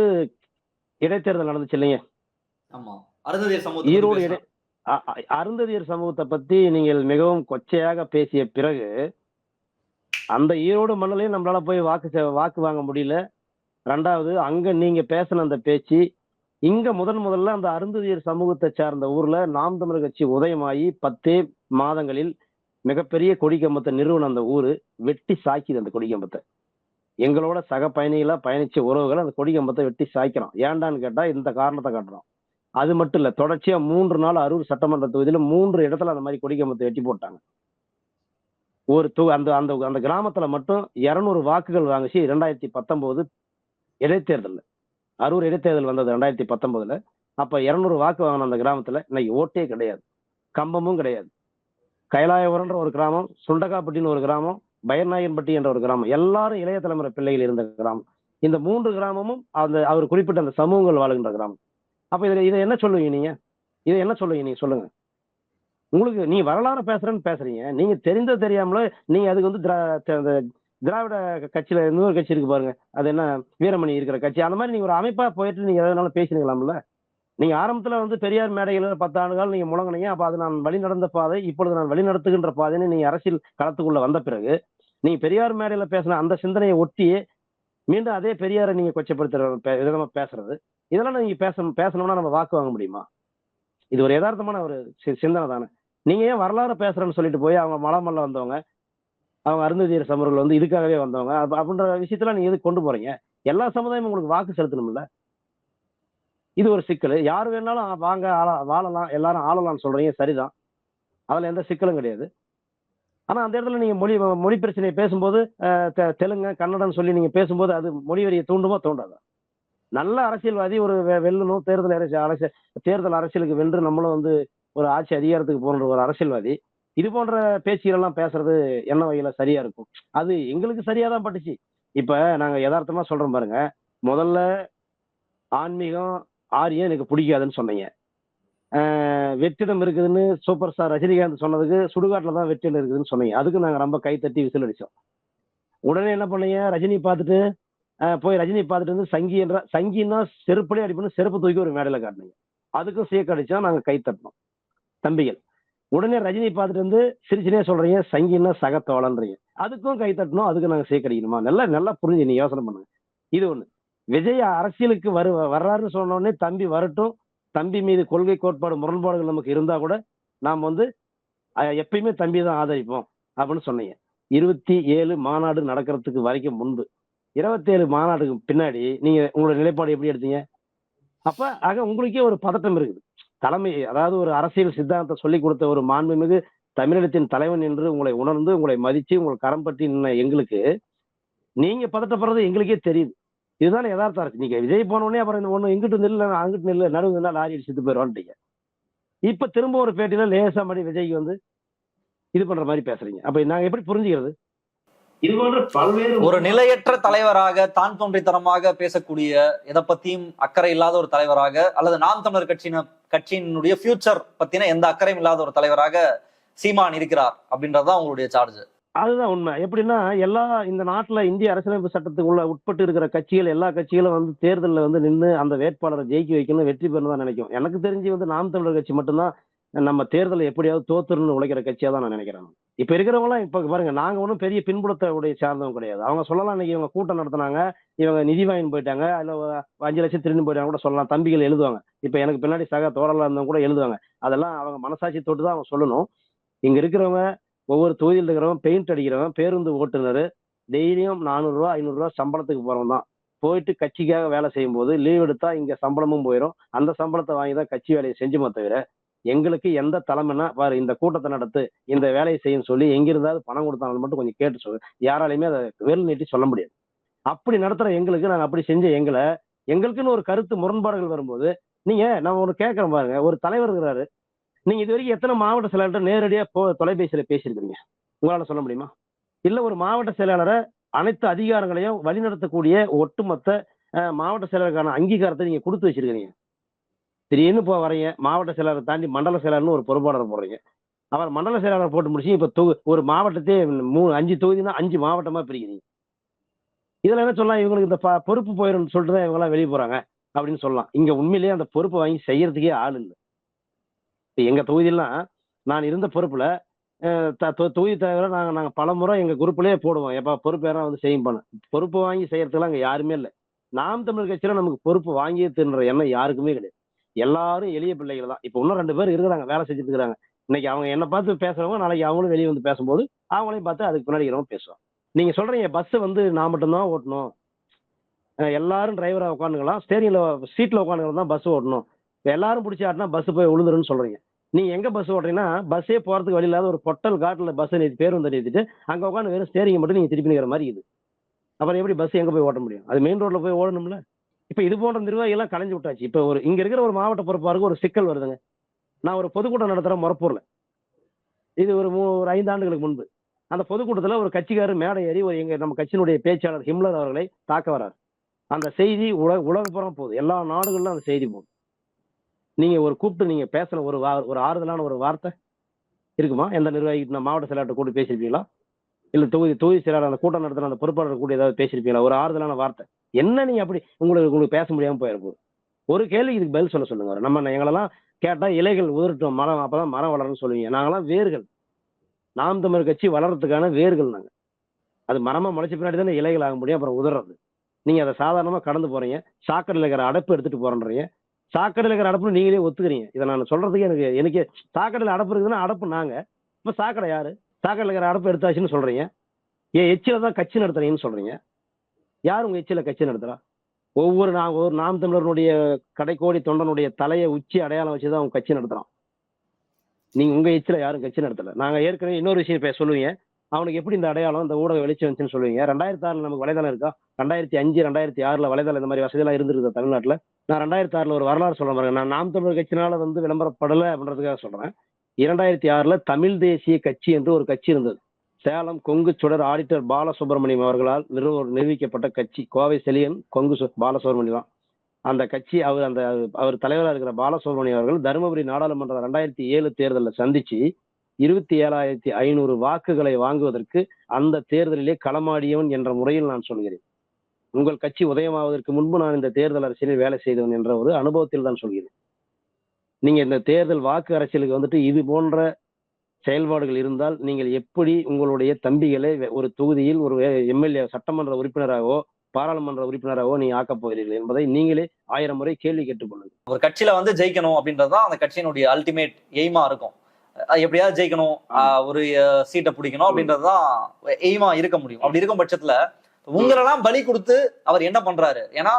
Speaker 1: இடைத்தேர்தல் நடந்துச்சு இல்லைங்க.
Speaker 3: ஆமா. அருந்ததியர் சமூகத்தை
Speaker 1: ஈரோடு இடை அருந்ததியர் சமூகத்தை பத்தி நீங்கள் மிகவும் கொச்சையாக பேசிய பிறகு அந்த ஈரோடு மண்ணிலையும் நம்மளால போய் வாக்கு செ- வாக்கு வாங்க முடியல. ரெண்டாவது அங்க நீங்க பேசின அந்த பேச்சு இங்க முதன் முதல்ல அந்த அருந்ததியர் சமூகத்தை சார்ந்த ஊர்ல நாம் தமிழர் கட்சி உதயமாகி பத்தே மாதங்களில் மிகப்பெரிய கொடிக்கம்பத்தை நிறுவனம் அந்த ஊரு வெட்டி சாய்க்குது அந்த கொடிக்கம்பத்தை எங்களோட சக பயணிகளா பயணிச்ச உறவுகள் அந்த கொடிக்கம்பத்தை வெட்டி சாய்க்கிறோம் ஏண்டான்னு கேட்டா இந்த காரணத்தை காட்டுறோம் அது மட்டும் இல்ல தொடர்ச்சியா மூன்று நாள் அரூர் சட்டமன்ற தொகுதியில மூன்று இடத்துல அந்த மாதிரி கொடிக்கம்பத்தை வெட்டி போட்டாங்க. ஒரு தொ அந்த அந்த அந்த கிராமத்துல மட்டும் இருநூறு வாக்குகள் வாங்கிச்சு இரண்டாயிரத்தி பத்தொன்பது இடைத்தேர்தலில். அரூர் இடைத்தேர்தல் வந்தது ரெண்டாயிரத்தி பத்தொன்பதுல. அப்ப இருநூறு வாக்கு வாங்கின அந்த கிராமத்துல இன்னைக்கு ஓட்டே கிடையாது. கம்பமும் கிடையாது. கைலாயபுரம்ன்ற ஒரு கிராமம் சுண்டகாப்பட்டின்னு ஒரு கிராமம் பயர்நாயகன்பட்டி என்ற ஒரு கிராமம் எல்லாரும் இளைய தலைமுறை பிள்ளைகள் இருந்த கிராமம். இந்த மூன்று கிராமமும் அந்த அவர் குறிப்பிட்ட அந்த சமூகங்கள் வாழுகின்ற கிராமம். அப்ப இதுல இதை என்ன சொல்லுவீங்க நீங்க? இதை என்ன சொல்லுவீங்க நீங்க? சொல்லுங்க. உங்களுக்கு நீ வரலாறு பேசுறேன்னு பேசுறீங்க. நீங்க தெரிந்த தெரியாமல நீங்க அதுக்கு வந்து திராவிட கட்சியில இன்னொரு கட்சி இருக்கு பாருங்க. அது என்ன? வீரமணி இருக்கிற கட்சி. அந்த மாதிரி நீங்க ஒரு அமைப்பா போயிட்டு நீங்க எதனாலும் பேசினீங்களாம்ல? நீங்க ஆரம்பத்துல வந்து பெரியார் மேடைகள் பத்து ஆண்டுகள் நீங்க முழங்குனீங்க. அப்ப அது நான் வழி நடந்த பாதை இப்பொழுது நான் வழி நடத்துகின்ற பாதைன்னு நீங்க அரசியல் களத்துக்குள்ள வந்த பிறகு நீங்க பெரியார் மேடையில பேசின அந்த சிந்தனையை ஒட்டி மீண்டும் அதே பெரியாரை நீங்க கொச்சப்படுத்துற பே- விதமா பேசுறது. இதெல்லாம் நீங்க பேச பேசணும்னா நம்ம வாக்கு வாங்க முடியுமா? இது ஒரு யதார்த்தமான ஒரு சி- சிந்தனை தானே. நீங்க ஏன் வரலாறு பேசுறேன்னு சொல்லிட்டு போய் அவங்க மலமல்ல வந்தவங்க அவங்க அருந்ததியர் சமர்கள் வந்து இதுக்காகவே வந்தவங்க. அப்ப- அப்படின்ற விஷயத்துல நீங்க எதுக்கு கொண்டு போறீங்க? எல்லா சமுதாயமும் உங்களுக்கு வாக்கு செலுத்தணும்ல? இது ஒரு சிக்கல். யார் வேணாலும் வாங்க ஆளா வாழலாம் எல்லாரும் ஆளலாம்னு சொல்றீங்க சரிதான். அதுல எந்த சிக்கலும் கிடையாது. ஆனா அந்த இடத்துல நீங்க மொழி மொழி பிரச்சனையை பேசும்போது தெ- தெலுங்கு கன்னடம் சொல்லி நீங்க பேசும்போது அது மொழி வரியை தூண்டுமோ தூண்டாதா? நல்ல அரசியல்வாதி ஒரு வெ- வெல்லணும் தேர்தல் அரசியல் அரசியல் தேர்தல் அரசியலுக்கு வென்று நம்மளும் வந்து ஒரு ஆட்சி அதிகாரத்துக்கு போன்ற ஒரு அரசியல்வாதி இது போன்ற பேச்சுகளெல்லாம் பேசுறது என்ன வகையில சரியா இருக்கும்? அது எங்களுக்கு சரியா தான் பட்டுச்சு. இப்ப நாங்க யதார்த்தமா சொல்றோம் பாருங்க. முதல்ல ஆன்மீகம் ஆரியம் எனக்கு பிடிக்காதுன்னு சொன்னீங்க. வெற்றிடம் இருக்குதுன்னு சூப்பர் ஸ்டார் ரஜினிகாந்த் சொன்னதுக்கு சுடுகாட்டில் தான் வெற்றிடம் இருக்குதுன்னு சொன்னீங்க. அதுக்கு நாங்கள் ரொம்ப கை தட்டி விசில் அடிச்சோம். உடனே என்ன பண்ணீங்க? ரஜினி பார்த்துட்டு போய் ரஜினி பார்த்துட்டு வந்து சங்கி என்ற சங்கின்னா செருப்படி அடிப்பண்ணு செருப்பு தூக்கி ஒரு மேடையில் காட்டினீங்க. அதுக்கும் சேக்கு அடிச்சா நாங்கள் கை தட்டினோம். தம்பிகள். உடனே ரஜினி பார்த்துட்டு வந்து சிரிச்சுனே சொல்றீங்க சங்கின்னா சகத்தோழன்றீங்க அதுக்கும் கை தட்டணும் அதுக்கு நாங்க சேர்க்கடிக்கணுமா நல்லா நல்லா புரிஞ்சு நீ யோசனை பண்ணுங்க. இது ஒண்ணு. விஜய் அரசியலுக்கு வரு வர்றாருன்னு சொன்னோடனே தம்பி வரட்டும். தம்பி மீது கொள்கை கோட்பாடு முரண்பாடுகள் நமக்கு இருந்தா கூட நாம் வந்து எப்பயுமே தம்பி தான் ஆதரிப்போம் அப்படின்னு சொன்னீங்க. இருபத்தி ஏழு மாநாடு நடக்கிறதுக்கு வரைக்கும் முன்பு. இருபத்தேழு மாநாடுக்கு பின்னாடி நீங்க உங்களோட நிலைப்பாடு எப்படி எடுத்தீங்க? அப்ப ஆக உங்களுக்கே ஒரு பதட்டம் இருக்குது. தலைமை அதாவது ஒரு அரசியல் சித்தாந்தத்தை சொல்லிக் கொடுத்த ஒரு மாண்புமிகு தமிழகத்தின் தலைவன் என்று உங்களை உணர்ந்து உங்களை மதித்து உங்களை கரம் பற்றி நின்ன எங்களுக்கு நீங்க பதட்டப்படுறது எங்களுக்கே தெரியுது. இதுதான் யதார்த்தம் இருக்கு. நீங்க விஜய் போன உடனே அப்புறம் இந்த ஒண்ணு இங்கிட்டு நெல்ல அங்கிட்டு நில்ல நடுவு நின்னா லாரி அடிச்சுட்டு போயிடுவான்ட்டீங்க இப்ப திரும்ப ஒரு பேட்டியில லேசா மணி விஜய்க்கு வந்து இது பண்ற மாதிரி பேசுறீங்க. அப்ப நாங்க எப்படி புரிஞ்சுக்கிறது? இது போன்ற பல்வேறு
Speaker 4: ஒரு நிலையற்ற தலைவராக தான் தோன்றித்தனமாக பேசக்கூடிய எதை பத்தியும் அக்கறை இல்லாத ஒரு தலைவராக அல்லது நாம் தமிழர் கட்சியின கட்சியினுடைய ஃபியூச்சர் பத்தின எந்த அக்கறையும் இல்லாத ஒரு தலைவராக சீமான் இருக்கிறார் அப்படின்றதுதான் உங்களுடைய சார்ஜ்
Speaker 1: அதுதான் உண்மை. எப்படின்னா எல்லா இந்த நாட்டுல இந்திய அரசியலமைப்பு சட்டத்துக்குள்ள உட்பட்டு இருக்கிற கட்சிகள் எல்லா கட்சிகளும் வந்து தேர்தலில் வந்து நின்று அந்த வேட்பாளரை ஜெயிக்க வைக்கணும் வெற்றி பெறணும் தான் நினைக்கும். எனக்கு தெரிஞ்சு வந்து நாம் தமிழர் கட்சி மட்டும்தான் நம்ம தேர்தலை எப்படியாவது தோத்துருன்னு உழைக்கிற கட்சியா தான் நான் நினைக்கிறேன். இப்ப இருக்கிறவங்களாம் இப்ப பாருங்க நாங்க ஒன்றும் பெரிய பின்புலத்தை உடைய சார்ந்தவங்க கிடையாது. அவங்க சொல்லலாம் இன்னைக்கு இவங்க கூட்டம் நடத்தினாங்க இவங்க நிதி வாங்கி போயிட்டாங்க இல்ல அஞ்சு லட்சம் திரும்பி போயிட்டாங்க கூட சொல்லலாம். தம்பிகள் எழுதுவாங்க. இப்ப எனக்கு பின்னாடி சக தோழலாம் இருந்தவங்க கூட எழுதுவாங்க. அதெல்லாம் அவங்க மனசாட்சி தொட்டு தான் அவங்க சொல்லணும். இங்க இருக்கிறவங்க ஒவ்வொரு தொகுதியில் இருக்கிறவன் பெயிண்ட் அடிக்கிறவன் பேருந்து ஓட்டுநர் டெய்லியும் நானூறுரூவா ஐநூறுரூவா சம்பளத்துக்கு போகிறவன் தான். போயிட்டு கட்சிக்காக வேலை செய்யும் போது லீவ் எடுத்தா இங்க சம்பளமும் போயிடும் அந்த சம்பளத்தை வாங்கி தான் கட்சி வேலையை செஞ்சுமா தவிர எங்களுக்கு எந்த தலைமைன்னா பாரு இந்த கூட்டத்தை நடத்து இந்த வேலையை செய்யும் சொல்லி எங்கிருந்தாவது பணம் கொடுத்தாலும் மட்டும் கொஞ்சம் கேட்டு சொல்லு. யாராலையுமே அதை வேல் நீட்டி சொல்ல முடியாது. அப்படி நடத்துற எங்களுக்கு நாங்கள் அப்படி செஞ்ச எங்களை எங்களுக்குன்னு ஒரு கருத்து முரண்பாடுகள் வரும்போது நீங்க நான் ஒன்று கேட்கறேன் பாருங்க ஒரு தலைவர் இருக்கிறாரு. நீங்க இது வரைக்கும் எத்தனை மாவட்ட செயலாளர்கிட்ட நேரடியா போ தொலைபேசியில பேசியிருக்கீங்க உங்களால சொல்ல முடியுமா? இல்ல ஒரு மாவட்ட செயலாளரை அனைத்து அதிகாரங்களையும் வழிநடத்தக்கூடிய ஒட்டுமொத்த மாவட்ட செயலருக்கான அங்கீகாரத்தை நீங்க கொடுத்து வச்சிருக்கீங்க திடீர்னு இப்போ வரீங்க மாவட்ட செயலாளரை தாண்டி மண்டல செயலாளர்னு ஒரு பொறுப்பாளர் போடுறீங்க. அவர் மண்டல செயலாளர் போட்டு முடிச்சு இப்போ தொகு ஒரு மாவட்டத்தே மூணு அஞ்சு தொகுதினா அஞ்சு மாவட்டமா பிரிக்கிறீங்க. இதில் என்ன சொல்லலாம்? இவங்களுக்கு இந்த ப- பொறுப்பு போயிடும்னு சொல்லிட்டு தான் இவங்கெல்லாம் வெளியே போறாங்க அப்படின்னு சொல்லலாம். இங்க உண்மையிலேயே அந்த பொறுப்பை வாங்கி செய்யறதுக்கே ஆள் இல்லை. இப்போ எங்க தொகுதியெல்லாம் நான் இருந்த பொறுப்புல த- தொ- தொகுதி தலைவரை நாங்க நாங்க பல முறை எங்க குரூப்லயே போடுவோம். எப்போ பொறுப்பு யாரா வந்து செய்யும் பண்ண பொறுப்பு வாங்கி செய்யறதுக்கெல்லாம் அங்க யாருமே இல்லை. நாம் தமிழ் கட்சியில் நமக்கு பொறுப்பு வாங்கியே தின்ற எண்ணம் யாருக்குமே கிடையாது. எல்லாரும் எளிய பிள்ளைகள் தான். இப்போ இன்னும் ரெண்டு பேர் இருக்கிறாங்க வேலை செஞ்சுட்டு இருக்கிறாங்க. இன்னைக்கு அவங்க என்ன பார்த்து பேசுறவங்க நாளைக்கு அவங்களும் வெளியே வந்து பேசும்போது அவங்களையும் பார்த்து அதுக்கு பின்னாடி இருக்கிறவங்க பேசுவாங்க. நீங்க சொல்றீங்க பஸ் வந்து நான் மட்டும்தான் ஓட்டணும். எல்லாரும் டிரைவரா உட்காந்துக்கலாம். ஸ்டேரிங்ல சீட்ல உட்காந்துக்கலாம் தான் பஸ் ஓட்டணும். எல்லாரும் பிடிச்சி ஆட்டினா பஸ் போய் விழுந்துருன்னு சொல்றீங்க. நீங்க எங்க பஸ் ஓட்டுறீங்கன்னா பஸ்ஸே போறதுக்கு வழி இல்லாத ஒரு பொட்டல் காட்டில் பஸ் நிறுத்தி பேருந்து நிறுத்திட்டு அங்க உட்காந்து வெறும் ஸ்டேரிங் மட்டும் நீங்க திருப்பி நிற்கிற மாதிரி இது. அப்புறம் எப்படி பஸ் எங்க போய் ஓட்ட முடியும்? அது மெயின் ரோட்ல போய் ஓடணும்ல? இப்ப இது போன்ற நிர்வாகி எல்லாம் கலைஞ்சு விட்டாச்சு. இப்ப ஒரு இங்க இருக்கிற ஒரு மாவட்ட பொறுப்பாருக்கு ஒரு சிக்கல் வருதுங்க. நான் ஒரு பொதுக்கூட்டம் நடத்துறேன் முறப்பூர்ல இது ஒரு மூ ஒரு ஐந்து ஆண்டுகளுக்கு முன்பு. அந்த பொதுக்கூட்டத்துல ஒரு கட்சிக்காரர் மேடை ஏறி ஒரு எங்க நம்ம கட்சியினுடைய பேச்சாளர் ஹிம்லர் அவர்களை தாக்க வரார். அந்த செய்தி உலக உலகப்புறம் போகுது. எல்லா நாடுகளிலும் அந்த செய்தி போகுது. நீங்க ஒரு கூப்பிட்டு நீங்க பேசுற ஒரு வா- ஒரு ஆறுதலான ஒரு வார்த்தை இருக்குமா? எந்த நிர்வாகி நான் மாவட்ட செயலாளர் கூட்டி பேசியிருப்பீங்களா? இல்ல தொகுதி தொகுதி செயலாளர் அந்த கூட்டம் நடத்துற அந்த பொறுப்பாளர் கூட ஏதாவது பேசியிருப்பீங்களா? ஒரு ஆறுதலான வார்த்தை. என்ன நீ அப்படி உங்களுக்கு உங்களுக்கு பேச முடியாம போயிருப்போம் ஒரு கேள்வி இதுக்கு பதில் சொல்ல சொல்லுங்க. நம்ம எங்களெல்லாம் கேட்டா இலைகள் உதிரட்டும் மரம் அப்பதான் மரம் வளரும்னு சொல்லுவீங்க. நாங்களாம் வேர்கள். நாம் தமிழர் கட்சி வளர்றதுக்கான வேர்கள் நாங்க. அது மரமா முளைச்ச பின்னாடி தானே இலைகள் ஆக முடியும் அப்புறம் உதறது நீங்க அதை சாதாரணமா கடந்து போறீங்க. சாக்கடையில் இருக்கிற அடைப்பு எடுத்துட்டு போறன்றீங்க. சாக்கடையில் இருக்கிற அடப்புன்னு நீங்களே ஒத்துக்கிறீங்க. இதை நான் சொல்றதுக்கு எனக்கு எனக்கு சாக்கடையில் அடப்பு இருக்குதுன்னா அடப்பு நாங்க. இப்ப சாக்கடை யாரு? சாக்கடையில் இருக்கிற அடப்பு எடுத்தாச்சுன்னு சொல்றீங்க. ஏன் எச்சில தான் கட்சி நடத்துறீங்கன்னு சொல்றீங்க. யார் உங்க எச்சில கட்சி நடத்துறா? ஒவ்வொரு நான் ஒரு நாம் தமிழர்களுடைய கடைக்கோடி தொண்டனுடைய தலையை உச்சி அடையாளம் வச்சுதான் அவங்க கட்சி நடத்துறான். நீங்க உங்க எச்சில யாரும் கட்சி நடத்தல. நாங்க ஏற்கனவே இன்னொரு விஷயம் இப்ப சொல்லுவீங்க. அவனுக்கு எப்படி இந்த அடையாளம் இந்த ஊடக வெளிச்சம் வந்துச்சுன்னு சொல்லுவீங்க? ரெண்டாயிரத்தி ஆறுல நமக்கு வலைதளம் இருக்கா? ரெண்டாயிரத்தி அஞ்சு ரெண்டாயிரத்தி ஆறுல வலைதளம் இந்த மாதிரி வசதியெல்லாம் இருந்திருக்கு தமிழ்நாட்டுல? நான் ரெண்டாயிரத்தி ஆறுல ஒரு வரலாறு சொல்ல பாருங்க. நான் நாம் தமிழர் கட்சினால வந்து விளம்பரப்படலை அப்படின்றதுக்காக சொல்றேன். இரண்டாயிரத்தி ஆறுல தமிழ் தேசிய கட்சி என்று ஒரு கட்சி இருந்தது. சேலம் கொங்கு சுடர் ஆடிட்டர் பாலசுப்ரமணியம் அவர்களால் நிறுவ நிரூபிக்கப்பட்ட கட்சி கோவை செலியன் கொங்கு பாலசுப்ரமணியம் தான். அந்த கட்சி அவர் அந்த அவர் தலைவராக இருக்கிற பாலசுப்ரமணியம் அவர்கள் தருமபுரி நாடாளுமன்ற ரெண்டாயிரத்தி ஏழு தேர்தலில் சந்திச்சு இருபத்தி ஏழாயிரத்தி ஐநூறு வாக்குகளை வாங்குவதற்கு அந்த தேர்தலிலே களமாடியவன் என்ற முறையில் நான் சொல்கிறேன். உங்கள் கட்சி உதயமாவதற்கு முன்பு நான் இந்த தேர்தல் அரசியலில் வேலை செய்தவன் என்ற ஒரு அனுபவத்தில் தான் சொல்கிறேன். நீங்க இந்த தேர்தல் வாக்கு அரசியலுக்கு வந்துட்டு இது போன்ற செயல்பாடுகள் இருந்தால் நீங்கள் எப்படி உங்களுடைய தம்பிகளை ஒரு தொகுதியில் ஒரு எம்எல்ஏ சட்டமன்ற உறுப்பினராகவோ பாராளுமன்ற உறுப்பினராகவோ நீங்க ஆக்கப் போகிறீர்கள் என்பதை நீங்களே ஆயிரம் முறை கேள்வி கேட்டுக்கொள்ளுங்கள்.
Speaker 4: ஒரு கட்சியில வந்து ஜெயிக்கணும் அப்படின்றதுதான் அந்த கட்சியினுடைய அல்டிமேட் எய்மா இருக்கும். எப்படியாவது ஜெயிக்கணும் ஒரு சீட்டை பிடிக்கணும் அப்படின்றதுதான் எய்மா இருக்க முடியும். அப்படி இருக்கும் பட்சத்துல உங்களெல்லாம் பலி கொடுத்து அவர் என்ன பண்றாரு? ஏன்னா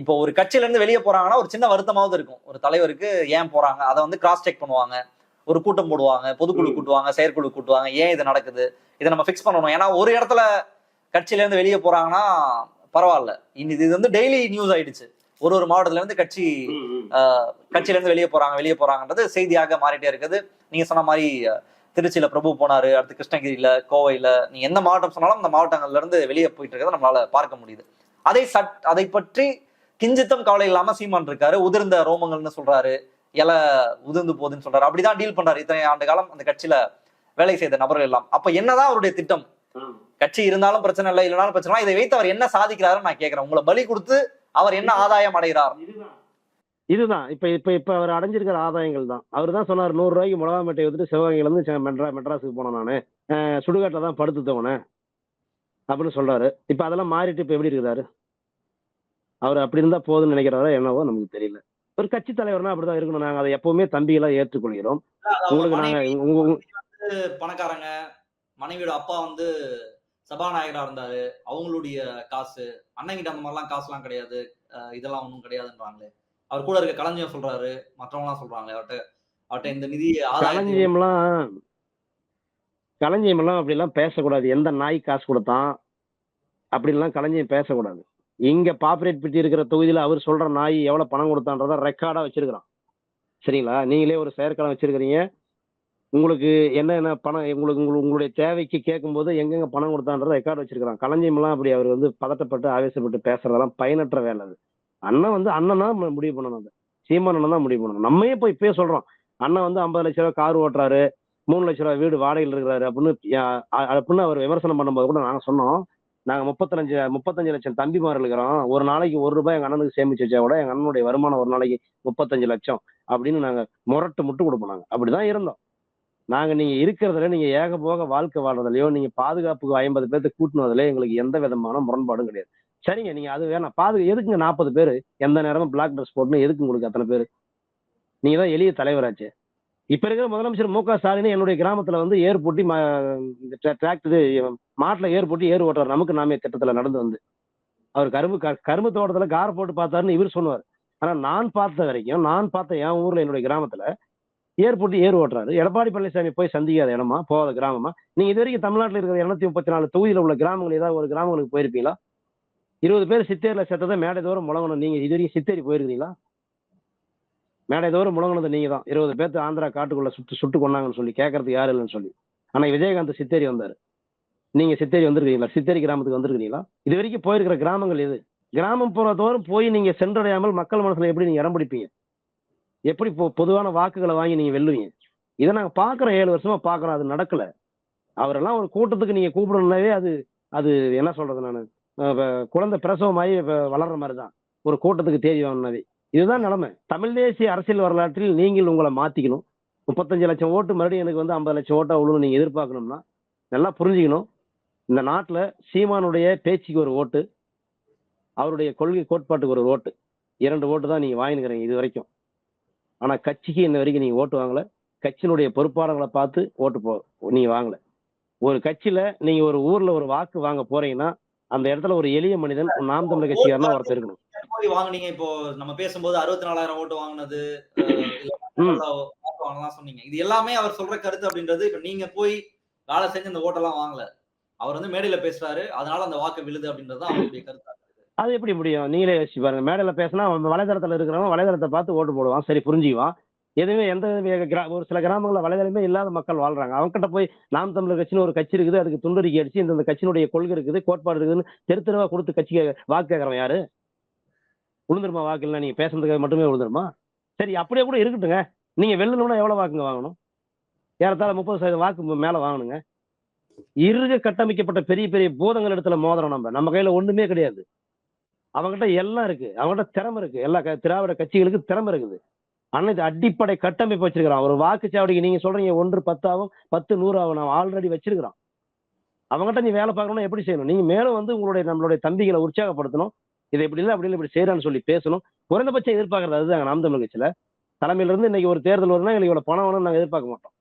Speaker 4: இப்போ ஒரு கட்சியில இருந்து வெளியே போறாங்கன்னா ஒரு சின்ன வருத்தமாவது இருக்கும். ஒரு தலைவருக்கு ஏன் போறாங்க? அதை வந்து கிராஸ் செக் பண்ணுவாங்க. ஒரு கூட்டம் போடுவாங்க பொதுக்குழு. கூட்டுவாங்க செயற்குழு கூட்டுவாங்க. ஏன் இது நடக்குது? இதை நம்ம ஃபிக்ஸ் பண்ணணும். ஏன்னா ஒரு இடத்துல கட்சியில இருந்து வெளியே போறாங்கன்னா பரவாயில்ல. இன்னி இது வந்து டெய்லி நியூஸ் ஆயிடுச்சு. ஒரு ஒரு மாவட்டத்துல இருந்து கட்சி கட்சியில இருந்து வெளியே போறாங்க வெளியே போறாங்கன்றது செய்தியாக மாறிட்டே இருக்குது. நீங்க சொன்ன மாதிரி திருச்சியில பிரபு போனாரு அடுத்து கிருஷ்ணகிரியில கோவையில. நீங்க எந்த மாவட்டம் சொன்னாலும் அந்த மாவட்டங்கள்ல இருந்து வெளியே போயிட்டு இருக்கிறத நம்மளால பார்க்க முடியுது. அதை சட் அதை பற்றி கிஞ்சித்தம் கவலை இல்லாம சீமான் இருக்காரு. உதிர்ந்த ரோமங்கள்னு சொல்றாரு. இலை உதிர்ந்து போகுதுன்னு சொல்றாரு. அப்படிதான் டீல் பண்றாரு. இத்தனை ஆண்டு காலம் அந்த கட்சியில வேலை செய்த நபர்கள் எல்லாம். அப்ப என்னதான் அவருடைய திட்டம்? கட்சி இருந்தாலும் பிரச்சனை இல்லை இல்லைனாலும் பிரச்சனை இல்லை. இதை வைத்து அவர் என்ன சாதிக்கிறாருன்னு நான் கேட்கிறேன். உங்களை பலி கொடுத்து அவர் என்ன ஆதாயம் அடைகிறார்?
Speaker 1: இதுதான். இப்ப இப்ப இப்ப அவர் அடைஞ்சிருக்கிற ஆதாயங்கள் தான். அவர் தான் சொன்னார் நூறு ரூபாய்க்கு மிளகா மேட்டை வந்துட்டு சிவகங்கையில இருந்து மெட்ரா மெட்ராஸுக்கு போனேன் நானு. சுடுகாட்டில் தான் படுத்து தவணேன் அப்படின்னு சொல்றாரு. இப்ப அதெல்லாம் மாறிட்டு இப்ப எப்படி இருக்கிறாரு? அவர் அப்படி இருந்தா போதும்னு நினைக்கிறாரோ என்னவோ நமக்கு தெரியல. ஒரு கட்சி தலைவர்னா அப்படிதான் இருக்கணும். நாங்க அதை எப்பவுமே தம்பிகளா ஏற்றுக்கொள்கிறோம். உங்களுக்கு நாங்க
Speaker 3: பணக்காரங்க மனைவியோட அப்பா வந்து சபாநாயகரா இருந்தாரு. அவங்களுடைய காசு அண்ணங்கிட்ட அந்த மாதிரிலாம் காசுலாம் கிடையாது. இதெல்லாம் ஒன்றும் கிடையாதுன்றாங்களே. அவர் கூட இருக்க களஞ்சியம் சொல்றாரு. மற்றவங்க எல்லாம் சொல்றாங்க அவர்கிட்ட அவர்கிட்ட இந்த நிதி
Speaker 1: களஞ்சியம்லாம் களஞ்சியமெல்லாம் அப்படிலாம் பேசக்கூடாது. எந்த நாய் காசு கொடுத்தான் அப்படின்லாம் களஞ்சியம் பேசக்கூடாது. இங்க பாப்புலேட் பிட்டி இருக்கிற தொகுதியில் அவர் சொல்ற நாய் எவ்வளவு பணம் கொடுத்தான்றத ரெக்கார்டா வச்சிருக்கிறான். சரிங்களா? நீங்களே ஒரு செயற்களம் வச்சிருக்கிறீங்க. உங்களுக்கு என்ன என்ன பணம் உங்களுக்கு உங்களுக்கு உங்களுடைய தேவைக்கு கேட்கும்போது எங்கெங்க பணம் கொடுத்தான்றத ரெக்கார்டு வச்சிருக்கிறான். களஞ்சியம்லாம் அப்படி அவர் வந்து பதட்டப்பட்டு ஆவேசப்பட்டு பேசுறதெல்லாம் பயனற்ற வேலை அது. அண்ணன் வந்து அண்ணன் தான் முடிவு பண்ணணும் அது. சீமான் அண்ணன் தான் முடிவு பண்ணணும். நம்மையே போய் இப்பயே சொல்றோம். அண்ணன் வந்து ஐம்பது லட்ச ரூபா கார் ஓட்டுறாரு மூணு லட்ச ரூபா வீடு வாடகையில் இருக்கிறாரு அப்படின்னு அப்படின்னு அவர் விமர்சனம் பண்ணும்போது கூட நாங்கள் சொன்னோம். நாங்க முப்பத்தஞ்சு முப்பத்தஞ்சு லட்சம் தம்பிமார் இருக்கிறோம். ஒரு நாளைக்கு ஒரு ரூபாய் எங்க அண்ணனுக்கு சேமிச்சு வச்சா கூட எங்க அண்ணனுடைய வருமானம் ஒரு நாளைக்கு முப்பத்தஞ்சு லட்சம் அப்படின்னு நாங்க முரட்டு முட்டு கொடுப்போம் நாங்கள் அப்படிதான் இருந்தோம். நாங்க நீங்க இருக்கிறதுல நீங்க ஏக போக வாழ்க்கை வாழ்றதுலயோ நீங்க பாதுகாப்புக்கு ஐம்பது பேர்த்து கூட்டினதுல எங்களுக்கு எந்த விதமான முரண்பாடும் கிடையாது. சரிங்க நீங்க அது வேணாம். பாதுகா எதுக்குங்க நாற்பது பேர்? எந்த நேரமும் பிளாக் ட்ரெஸ் போட்டுன்னு எதுக்கு உங்களுக்கு அத்தனை பேர்? நீங்க தான் எளிய தலைவராச்சு. இப்ப இருக்கிற முதலமைச்சர் மு க ஸ்டாலின் என்னுடைய கிராமத்துல வந்து ஏர் பூட்டி டிராக்டர் மாட்டுல ஏர் போட்டு ஏர் ஓட்டுறாரு. நமக்கு நாமே திட்டத்துல நடந்து வந்து. அவர் கரும்பு க- கரும்பு தோட்டத்துல கார் போட்டு பார்த்தாருன்னு இவர் சொன்னார் ஆனா நான் பார்த்த வரைக்கும் நான் பார்த்த என் ஊர்ல என்னுடைய கிராமத்துல ஏர் போட்டு ஏர் ஓட்டுறாரு. எடப்பாடி பழனிசாமி போய் சந்திக்காத இடமா? போகாத கிராமமா? நீங்க இது வரைக்கும் தமிழ்நாட்டில் இருக்கிற இரநூத்தி முப்பத்தி நாலு தொகுதியில் உள்ள கிராமங்கள் ஏதாவது ஒரு கிராமங்களுக்கு போயிருப்பீங்களா? இருபது பேர் சித்தேரில் செத்ததை மேடை தோறும் முழங்கணும். நீங்க இது வரைக்கும் சித்தேரி போயிருக்கிறீங்களா? மேடை தோறும் முழங்கினது நீங்கள் தான் இருபது பேர்த்து ஆந்திரா காட்டுக்குள்ள சுட்டு சுட்டு கொண்டாங்கன்னு சொல்லி கேட்கறதுக்கு யாரும் இல்லைன்னு சொல்லி. ஆனா விஜயகாந்த் சித்தேரி வந்தாரு. நீங்க சித்தேரி வந்திருக்கீங்களா சித்தேரி கிராமத்துக்கு வந்திருக்கீங்களா இது வரைக்கும் போயிருக்கிற கிராமங்கள் எது? கிராமம் போறதோறும் போய் நீங்க சென்றடையாமல் மக்கள் மனசுல எப்படி நீங்க இடம் பிடிப்பீங்க? எப்படி பொதுவான வாக்குகளை வாங்கி நீங்க வெல்லுவீங்க? இதை நாங்க பாக்குறோம் ஏழு வருஷமா பாக்குறோம். அது நடக்கல. அவரெல்லாம் ஒரு கூட்டத்துக்கு நீங்க கூப்பிடணும்னாவே அது அது என்ன சொல்றது நான்? குழந்தை பிரசவமாயி வ- வளர்ற மாதிரி தான் ஒரு கூட்டத்துக்கு தேதி வாங்கினவே இதுதான் நிலைமை. தமிழ் தேசிய அரசியல் வரலாற்றில் நீங்கள் உங்களை மாத்திக்கணும். முப்பத்தஞ்சு லட்சம் ஓட்டு மறுபடியும் எனக்கு வந்து ஐம்பது லட்சம் ஓட்டா விழுன்னு நீங்க எதிர்பார்க்கணும்னா நல்லா புரிஞ்சுக்கணும். இந்த நாட்டுல சீமானுடைய பேச்சுக்கு ஒரு ஓட்டு அவருடைய கொள்கை கோட்பாட்டுக்கு ஒரு ஓட்டு இரண்டு ஓட்டு தான் நீங்க வாங்கினுக்கிறீங்க இது வரைக்கும். ஆனா கட்சிக்கு இன்ன வரைக்கும் நீங்க ஓட்டு வாங்கல. கட்சியினுடைய பொறுப்பாளர்களை பார்த்து ஓட்டு போ நீங்க வாங்கல. ஒரு கட்சியில நீங்க ஒரு ஊர்ல ஒரு வாக்கு வாங்க போறீங்கன்னா அந்த இடத்துல ஒரு எளிய மனிதன் நாம் தமிழர் கட்சிக்காரனா ஒருத்தர் இருக்கணும்.
Speaker 3: வாங்குனீங்க? இப்போ நம்ம பேசும்போது அறுபத்தி நாலாயிரம் ஓட்டு வாங்கினது சொன்னீங்க. இது எல்லாமே அவர் சொல்ற கருத்து அப்படின்றது இப்ப நீங்க போய் வேலை செஞ்சு இந்த ஓட்டெல்லாம் வாங்கல. அவர் வந்து மேடையில பேசுறாரு. அதனால அந்த வாக்கு விழுது அப்படின்றது அவருடைய
Speaker 1: அது எப்படி முடியும்? நீங்களே யோசிச்சு பாருங்க. மேடையில பேசினா வலைதளத்துல இருக்கிறவங்க வலைதளத்தை பார்த்து ஓட்டு போடுவான். சரி புரிஞ்சுக்குவான். எதுவுமே எந்த கிரா- ஒரு சில கிராமங்களில் வலைதளமே இல்லாத மக்கள் வாழ்றாங்க. அவங்ககிட்ட போய் நாம் தமிழர் கட்சின்னு ஒரு கட்சி இருக்குது. அதுக்கு துண்டறிக்கை அடிச்சு இந்த கட்சியினுடைய கொள்கை இருக்குது கோட்பாடு இருக்குதுன்னு தெரு தெருவா கொடுத்து கட்சி வாக்கு கேட்கறவன் யாரு? விழுந்துருமா வாக்கு இல்லை நீங்க பேசுறதுக்கு மட்டுமே விழுந்துருமா சரி அப்படியே கூட இருக்கட்டுங்க. நீங்க வெள்ளணும்னா எவ்வளவு வாக்குங்க வாங்கணும்? ஏறத்தாழ முப்பது சதவீதம் வாக்கு மேல வாங்கணுங்க. இருக கட்டமைக்கப்பட்ட பெரிய பெரிய பூதங்கள் இடத்துல மோதிரம் நம்ம. நம்ம கையில ஒண்ணுமே கிடையாது. அவங்ககிட்ட எல்லாம் இருக்கு. அவங்ககிட்ட திறமை இருக்கு. எல்லா திராவிட கட்சிகளுக்கு திறமை இருக்குது. அன்னைக்கு அடிப்படை கட்டமைப்பு வச்சிருக்கிறான். ஒரு வாக்குச்சாவடிக்கு நீங்க சொல்றீங்க ஒன்று பத்தாவும் பத்து நூறாவும் நான் ஆல்ரெடி வச்சிருக்கிறான் அவங்ககிட்ட நீ வேலை பார்க்கணும் எப்படி செய்யணும்? நீங்க மேலும் வந்து உங்களுடைய நம்மளுடைய தம்பிகளை உற்சாகப்படுத்தணும். இதை இப்படி இல்லை அப்படி இல்லை இப்படி செய்யறான்னு சொல்லி பேசணும். குறைந்தபட்சம் எதிர்பார்க்கறது அதுதான் நாம் தமிழ் கட்சியில தலைமையில இருந்து இன்னைக்கு ஒரு தேர்தல் வருதுன்னா எங்களுக்கு இவ்வளவு பணம் வேணும்னு நாங்க எதிர்பார்க்க மாட்டோம்.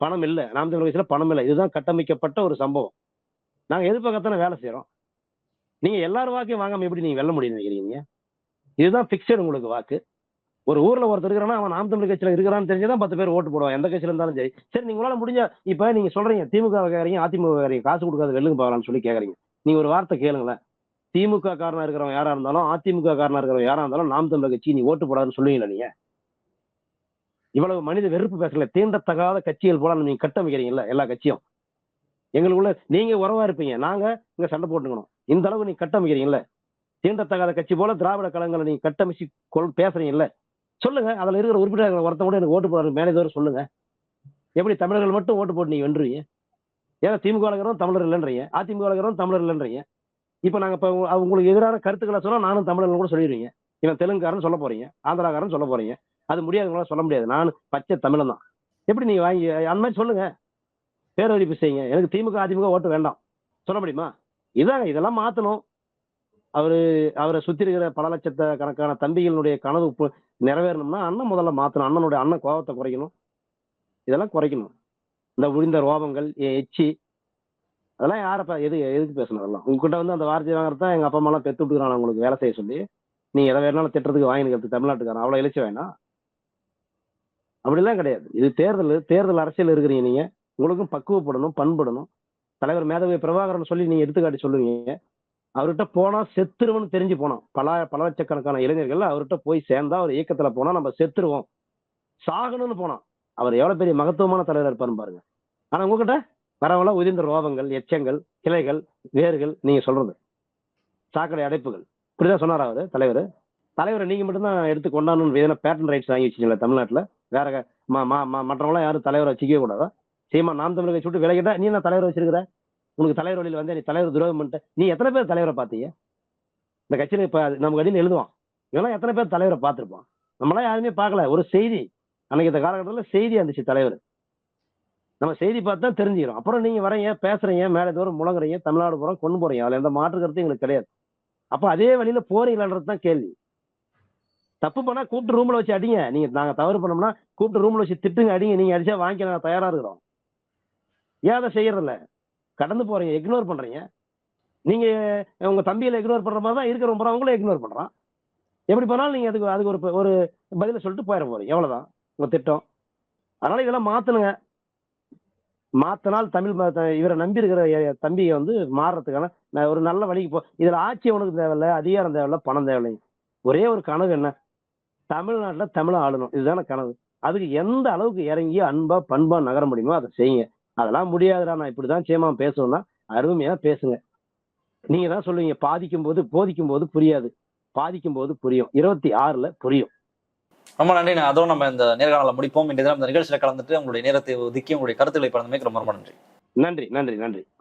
Speaker 1: பணம் இல்லை. நாம் தமிழர் கட்சியில பணம் இல்லை. இதுதான் கட்டமைக்கப்பட்ட ஒரு சம்பவம். நாங்க எதிர்பார்க்கத்தானே வேலை செய்யறோம் நீங்க எல்லாரும் வாக்கையும் வாங்காம எப்படி நீங்க வெல்ல முடியும் நினைக்கிறீங்க? இதுதான் பிக்சட் உங்களுக்கு வாக்கு. ஒரு ஊர்ல ஒருத்தர் இருக்கிறான்னா அவன் நாம் தமிழ் கட்சியில இருக்கிறான்னு தெரிஞ்சுதான் பத்து பேர் ஓட்டு போடுவான் எந்த கட்சியில இருந்தாலும் சரி. சரி நீங்களால முடிஞ்ச இப்ப நீங்க சொல்றீங்க திமுக கேக்குறீங்க அதிமுக கேக்குறீங்க காசு கொடுக்காத வெல்லுங்க போகலாம்னு சொல்லி கேக்குறீங்க. நீங்க ஒரு வார்த்தை கேளுங்களேன். திமுக காரணம் இருக்கிறவன் யாரா இருந்தாலும் அதிமுக காரணம் இருக்கிறவன் யாரா இருந்தாலும் நாம் தமிழர் கட்சி நீ ஓட்டு போடாதுன்னு சொல்லுவீங்களா நீங்க? இவ்வளவு மனித வெறுப்பு பேசல தீண்டத்தகாத கட்சிகள் போல நீங்க கட்டமைக்கிறீங்கல்ல எல்லா கட்சியும். எங்களுக்குள்ள நீங்க உறவா இருப்பீங்க. நாங்க இங்க சண்டை போட்டுக்கணும். இந்த அளவு நீங்க கட்டமைக்கிறீங்கல்ல தீண்டத்தகாத கட்சி போல திராவிட கழகங்களை நீங்க கட்டமைச்சு கொள் பேசுறீங்கல்ல? சொல்லுங்க. அதுல இருக்கிற உறுப்பினர்கள் ஒருத்த கூட எனக்கு ஓட்டு போடுற மேனேஜர் சொல்லுங்க. எப்படி தமிழர்கள் மட்டும் ஓட்டு போட்டு நீங்க வென்றுவீங்க ஏன்னா திமுக இருக்கிறோம் தமிழர் இல்லைன்றீங்க. அதிமுக இருக்கிறோம் தமிழர் இல்லைன்றீங்க. இப்போ நாங்கள் இப்போ உங்களுக்கு எதிரான கருத்துக்களை சொன்னா நானும் தமிழர்கள் கூட சொல்லிடுவீங்க. இவன் தெலுங்குக்காரன் சொல்ல போறீங்க. ஆந்திராக்காரன் சொல்ல போறீங்க. அது முடியாதுங்களா சொல்ல முடியாது. நான் பச்சை தமிழன் தான். எப்படி நீங்க வாங்கி அந்த மாதிரி சொல்லுங்க. பேரறிவிப்பு செய்யுங்க. எனக்கு திமுக அதிமுக ஓட்டு வேண்டாம். சொல்ல முடியுமா? இதாங்க இதெல்லாம் மாத்தணும். அவரு அவரை சுத்தி இருக்கிற பல லட்சத்த கணக்கான தம்பிகளுடைய கனவு நிறைவேறணும்னா அண்ணன் முதல்ல மாத்தணும். அண்ணனுடைய அண்ணன் கோபத்தை குறைக்கணும். இதெல்லாம் குறைக்கணும். இந்த உழிந்த ரோபங்கள் எச்சி. அதெல்லாம் யாரப்பா எது எதுக்கு பேசணும் அதெல்லாம்? உங்ககிட்ட வந்து அந்த வார்த்தை வாங்குறதா எங்க அப்பா அம்மா எல்லாம் பெத்து விட்டுக்கிறான் உங்களுக்கு வேலை செய்ய சொல்லி. நீ எதை வேணாலும் திட்டத்துக்கு வாங்கிக்கிறது தமிழ்நாட்டுக்காரன். அவ்வளவு எழுச்சி வேணாம். அப்படிலாம் கிடையாது. இது தேர்தல் தேர்தல் அரசியல் இருக்கிறீங்க நீங்க. உங்களுக்கும் பக்குவப்படணும் பண்படணும். தலைவர் மேதவை பிரபாகரன் சொல்லி நீங்க எடுத்துக்காட்டி சொல்லுவீங்க. அவர்கிட்ட போனா செத்துருவோம்னு தெரிஞ்சு போனோம். பல பல லட்சக்கணக்கான இளைஞர்கள் அவர்கிட்ட போய் சேர்ந்தா ஒரு இயக்கத்துல போனா நம்ம செத்துருவோம். சாகணும்னு போனோம். அவர் எவ்வளவு பெரிய மகத்துவமான தலைவர் இருப்பாருன்னு பாருங்க. ஆனா உங்ககிட்ட வரவங்கள உதிர்ந்த ரோபங்கள் எச்சங்கள் கிளைகள் வேர்கள் நீங்க சொல்றது. சாக்கடை அடைப்புகள். இப்படிதான் சொன்னார் அவரு தலைவர்? தலைவரை நீங்க மட்டும்தான் எடுத்து கொண்டாடணும் எதனா பேட்டன் ரைட்ஸ் வாங்கி வச்சிங்களா தமிழ்நாட்டுல. வேற மற்றவங்களாம் யாரும் தலைவரை வச்சுக்கவே கூடாதா? சீமா நாம் தமிழக சுட்டு விலகிட்டா நீ என்ன தலைவர் வச்சிருக்கிற? உனக்கு தலைவர் வழியில் வந்து நீ தலைவர் துரோகம் பண்ணிட்ட. நீ எத்தனை பேர் தலைவரை பார்த்தீங்க? இந்த கட்சியில் இப்போ நம்ம கட்சியில் எழுதுவான். இவெல்லாம் எத்தனை பேர் தலைவரை பார்த்திருப்பான்? நம்மளாம் யாருமே பார்க்கல. ஒரு செய்தி. அன்னைக்கு இந்த காலகட்டத்தில் செய்தி இருந்துச்சு தலைவர். நம்ம செய்தி பார்த்து தான் தெரிஞ்சுக்கிறோம். அப்புறம் நீங்க வரீங்க பேசுறீங்க மேலே தூரம் முழங்குறீங்க தமிழ்நாடு போகிறோம் கொண்டு போறீங்க. அதில் எந்த மாற்று கருத்தும் எங்களுக்கு கிடையாது. அப்போ அதே வழியில போறீங்களான்றது தான் கேள்வி. தப்பு பண்ணா கூப்பிட்டு ரூம்ல வச்சு அடிங்க. நீங்க நாங்க தவறு பண்ணோம்னா கூப்பிட்டு ரூம்ல வச்சு திட்டுங்க அடிங்க. நீங்க அடிச்சா வாங்கிக்க நாங்க தயாரா இருக்கிறோம். ஏன் அதை செய்யறதில்ல? கடந்து போறீங்க இக்னோர் பண்றீங்க. நீங்க உங்க தம்பியில இக்னோர் பண்ற மாதிரி தான் இருக்கிற அவங்களும் இக்னோர் பண்றான். எப்படி பண்ணாலும் நீங்க அதுக்கு அதுக்கு ஒரு ஒரு பதில சொல்லிட்டு போயிட போறீங்க. எவ்வளவுதான் உங்க திட்டம். அதனால இதெல்லாம் மாத்தணுங்க மாத்தினால் தமிழ் ம- த- இவரை நம்பி இருக்கிற தம்பியை வந்து மாறுறதுக்கான ஒரு நல்ல வழிக்கு போ. இதுல ஆட்சி உனக்கு தேவையில்ல அதிகாரம் தேவையில்ல பணம் தேவையில்லை ஒரே ஒரு கனவு என்ன? தமிழ்நாட்டுல தமிழை ஆளணும். இதுதானே கனவு. அதுக்கு எந்த அளவுக்கு இறங்கி அன்பா பண்பா நகர முடியுமோ அதை செய்யுங்க. அதெல்லாம் முடியாதுடா நான் இப்படிதான் சேமா பேசணும்னா அருமையா பேசுங்க. நீங்க தான் சொல்லுவீங்க பாதிக்கும் போது போதிக்கும் போது புரியாது. பாதிக்கும் போது புரியும். இருபத்தி ஆறுல புரியும்.
Speaker 4: ரொம்ப நன்றி. நான் அதோட நம்ம இந்த நேர்காணலை முடிப்போம். இன்றைய தினம் இந்த நிகழ்ச்சியில கலந்துட்டு உங்களுடைய நேரத்தை ஒதுக்கி உங்களுடைய கருத்துக்களை பகிர்ந்தமைக்கு ரொம்ப ரொம்ப நன்றி.
Speaker 1: நன்றி நன்றி நன்றி.